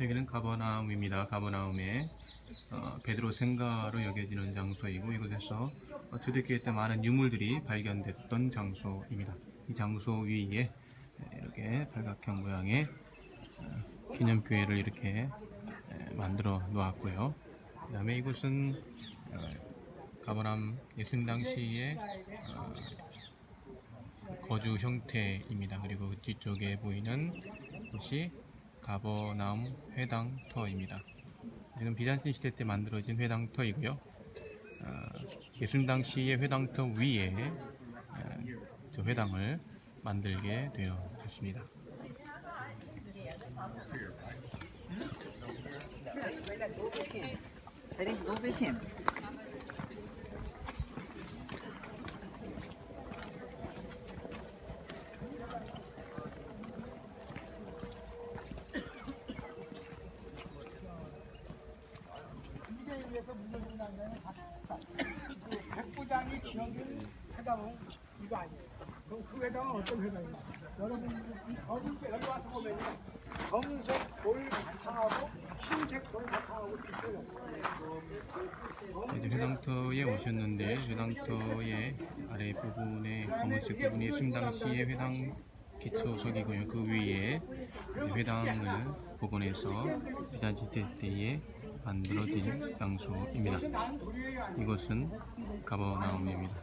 여기는 가버나움입니다. 가버나움의 어, 베드로 생가로 여겨지는 장소이고 이곳에서 어, 주대교회 때 많은 유물들이 발견됐던 장소입니다. 이 장소 위에 이렇게 팔각형 모양의 어, 기념교회를 이렇게 에, 만들어 놓았고요. 그 다음에 이곳은 어, 가버남 예수님 당시의 어, 거주 형태입니다. 그리고 그 뒤쪽에 보이는 곳이 가버나움 회당터입니다. 지금 비잔틴 시대 때 만들어진 회당터이고요. 어, 예수님 당시의 회당터 위에 어, 저 회당을 만들게 되어졌습니다. 백부장이 지어준 회담은 이거 아니에요. 그럼 그 회담은 어떤 회담이에요? 여러분 이 검은색 여기 와서 보면요. 검은색 돌 바탕하고 흰색 돌 바탕하고 있어요. 이제 회당터에 오셨는데 회당터의 아래 부분에 검은색 부분이 예수님 당시의 회당 기초석이고요. 그 위에 회당을 복원해서 비잔치 때에 만들어진 장소입니다. 이곳은 가버나움입니다.